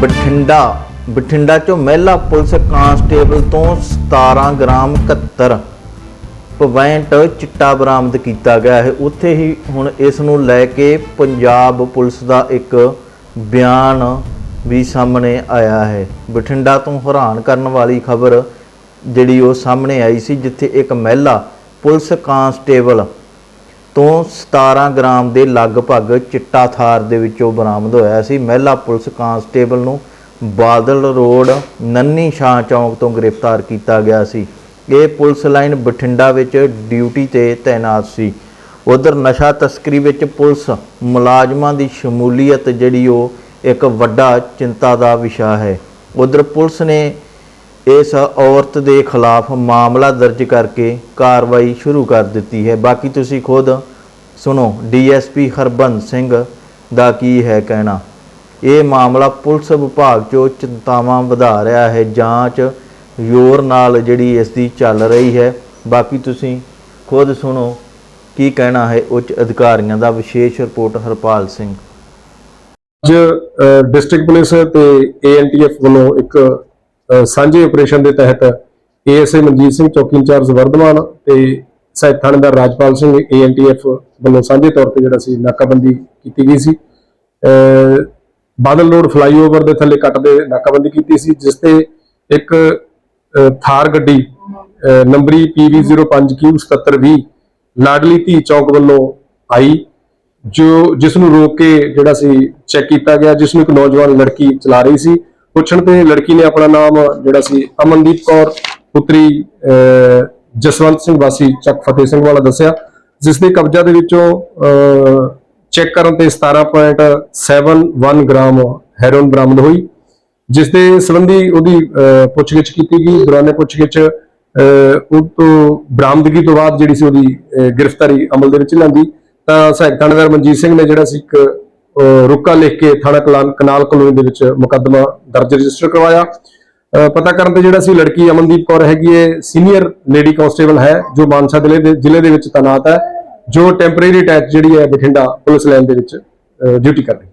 ਬਠਿੰਡਾ ਬਠਿੰਡਾ ਚੋਂ ਮਹਿਲਾ police constable ਤੋਂ 17 ਗ੍ਰਾਮ 71 ਪਵਾਇੰਟ ਚਿੱਟਾ ਬਰਾਮਦ ਕੀਤਾ ਗਿਆ ਹੈ। ਉੱਥੇ ਹੀ ਹੁਣ ਇਸ ਨੂੰ ਲੈ ਕੇ ਪੰਜਾਬ ਪੁਲਿਸ ਦਾ ਇੱਕ ਬਿਆਨ ਵੀ ਸਾਹਮਣੇ ਆਇਆ ਹੈ। ਬਠਿੰਡਾ ਤੋਂ ਹੈਰਾਨ ਕਰਨ ਵਾਲੀ ਖਬਰ ਜਿਹੜੀ ਉਹ ਸਾਹਮਣੇ ਆਈ ਸੀ, ਜਿੱਥੇ ਇੱਕ ਮਹਿਲਾ ਪੁਲਿਸ ਕਾਂਸਟੇਬਲ ਤੋਂ 17 ਗ੍ਰਾਮ ਦੇ ਲਗਭਗ ਚਿੱਟਾ ਥਾਰ ਦੇ ਵਿੱਚੋਂ ਬਰਾਮਦ ਹੋਇਆ ਸੀ। ਮਹਿਲਾ ਪੁਲਿਸ ਕਾਂਸਟੇਬਲ ਨੂੰ ਬਾਦਲ ਰੋਡ, ਨੰਨੀ ਸ਼ਾਹ ਚੌਂਕ ਤੋਂ ਗ੍ਰਿਫਤਾਰ ਕੀਤਾ ਗਿਆ ਸੀ। ਇਹ ਪੁਲਿਸ ਲਾਈਨ ਬਠਿੰਡਾ ਵਿੱਚ ਡਿਊਟੀ ਤੇ ਤਾਇਨਾਤ ਸੀ। ਉਧਰ ਨਸ਼ਾ ਤਸਕਰੀ ਵਿੱਚ ਪੁਲਿਸ ਮੁਲਾਜ਼ਮਾਂ ਦੀ ਸ਼ਮੂਲੀਅਤ ਜਿਹੜੀ ਉਹ ਇੱਕ ਵੱਡਾ ਚਿੰਤਾ ਦਾ ਵਿਸ਼ਾ ਹੈ। ਉਧਰ ਪੁਲਿਸ ਨੇ ਇਸ ਔਰਤ ਦੇ ਖਿਲਾਫ ਮਾਮਲਾ ਦਰਜ ਕਰਕੇ ਕਾਰਵਾਈ ਸ਼ੁਰੂ ਕਰ ਦਿੱਤੀ ਹੈ। ਬਾਕੀ ਤੁਸੀਂ ਖੁਦ ਸੁਣੋ। ਡੀਐਸਪੀ ਹਰਬੰਦ ਸਿੰਘ ਦਾ ਕੀ ਹੈ ਕਹਿਣਾ? ਇਹ ਮਾਮਲਾ ਪੁਲਿਸ ਵਿਭਾਗ 'ਚੋਂ ਚਿੰਤਾਵਾਂ ਵਧਾ ਰਿਹਾ ਹੈ। ਜਾਂਚ ਜ਼ੋਰ ਨਾਲ ਜਿਹੜੀ ਇਸ ਦੀ ਚੱਲ ਰਹੀ ਹੈ। ਬਾਕੀ ਤੁਸੀਂ ਖੁਦ ਸੁਣੋ ਕੀ ਕਹਿਣਾ ਹੈ ਉੱਚ ਅਧਿਕਾਰੀਆਂ ਦਾ। ਵਿਸ਼ੇਸ਼ ਰਿਪੋਰਟ ਹਰਪਾਲ ਸਿੰਘ। ਅੱਜ ਡਿਸਟ੍ਰਿਕਟ ਪੁਲਿਸ ਤੇ ਏਐਨਟੀਐਫ ਵੱਲੋਂ ਇੱਕ ਸਾਂਝੇ ਆਪਰੇਸ਼ਨ ਦੇ ਤਹਿਤ ਏਐਸਏ ਮਨਜੀਤ ਸਿੰਘ ਚੌਕੀ ਇੰਚਾਰਜ ਵਰਧਮਾਨ ਤੇ ਸਹਾਇਕ ਥਾਣੇਦਾਰ ਰਾਜਪਾਲ ਸਿੰਘ ਏਐਨਟੀਐਫ ਵੱਲੋਂ ਸਾਂਝੇ ਤੌਰ ਤੇ ਜਿਹੜਾ ਸੀ ਨਾਕਾਬੰਦੀ ਕੀਤੀ ਗਈ ਸੀ। ਬਾਦਲ ਰੋਡ ਫਲਾਈਓਵਰ ਦੇ ਥੱਲੇ ਕੱਟ ਦੇ ਨਾਕਾਬੰਦੀ ਕੀਤੀ ਸੀ ਜਿਸ ਤੇ ਇੱਕ ਥਾਰ ਗੱਡੀ ਅ, ਨੰਬਰੀ PV05Q7720 ਲਾਡਲੀ ਧੀ ਚੌਕ ਵੱਲੋਂ ਆਈ ਜੋ ਜਿਸ ਨੂੰ ਰੋਕ ਕੇ ਜਿਹੜਾ ਸੀ ਚੈੱਕ ਕੀਤਾ ਗਿਆ ਜਿਸ ਨੂੰ ਇੱਕ ਨੌਜਵਾਨ ਲੜਕੀ ਚਲਾ ਰਹੀ ਸੀ। ਪੁੱਛਣ ਤੇ ਲੜਕੀ ਨੇ ਆਪਣਾ ਨਾਮ ਜਿਹੜਾ ਸੀ ਅਮਨਦੀਪ ਕੌਰ ਪੁੱਤਰੀ ਜਸਵੰਤ ਸਿੰਘ ਵਾਸੀ ਚੱਕ ਫਤਿਹ ਸਿੰਘ ਵਾਲਾ ਦੱਸਿਆ। ਜਿਸ ਦੇ ਕਬਜ਼ਾ ਦੇ ਵਿੱਚੋਂ ਚੈੱਕ ਕਰਨ ਤੇ 17.71 ਗ੍ਰਾਮ ਹੈਰੋਇਨ ਬਰਾਮਦ ਹੋਈ। ਜਿਸ ਦੇ ਸੰਬੰਧੀ ਉਹਦੀ ਪੁੱਛਗਿੱਛ ਕੀਤੀ ਗਈ। ਦੌਰਾਨੇ ਪੁੱਛਗਿੱਛ ਅਹ, ਉਹ ਤੋਂ ਬਰਾਮਦਗੀ ਤੋਂ ਬਾਅਦ ਜਿਹੜੀ ਸੀ ਉਹਦੀ ਗ੍ਰਿਫਤਾਰੀ ਅਮਲ ਦੇ ਵਿੱਚ ਲਿਆਂਦੀ। ਤਾਂ ਸਹਾਇਕ ਥਾਣੇਦਾਰ ਮਨਜੀਤ ਸਿੰਘ ਨੇ ਜਿਹੜਾ ਸੀ ਇੱਕ ਰੁਕਾ ਲਿਖ ਕੇ ਥਾਣਾ ਕਲਾਨ ਕਨਾਲ ਕਲੋਨੀ ਦੇ ਵਿੱਚ ਮੁਕੱਦਮਾ ਦਰਜ ਰਜਿਸਟਰ ਕਰਵਾਇਆ। ਪਤਾ ਕਰਨ ਤੇ ਜਿਹੜਾ ਸੀ ਲੜਕੀ ਅਮਨਦੀਪ ਕੌਰ ਹੈਗੀ ਹੈ ਸੀਨੀਅਰ ਲੇਡੀ ਕਾਂਸਟੇਬਲ ਹੈ, ਜੋ ਮਾਨਸਾ ਜ਼ਿਲ੍ਹੇ ਦੇ ਜ਼ਿਲ੍ਹੇ ਦੇ ਵਿੱਚ ਤਾਇਨਾਤ ਹੈ, ਜੋ ਟੈਂਪਰੇਰੀ ਅਟੈਚ ਜਿਹੜੀ ਹੈ ਬਠਿੰਡਾ ਪੁਲਿਸ ਲਾਈਨ ਦੇ ਵਿੱਚ ਡਿਊਟੀ ਕਰ ਰਹੀ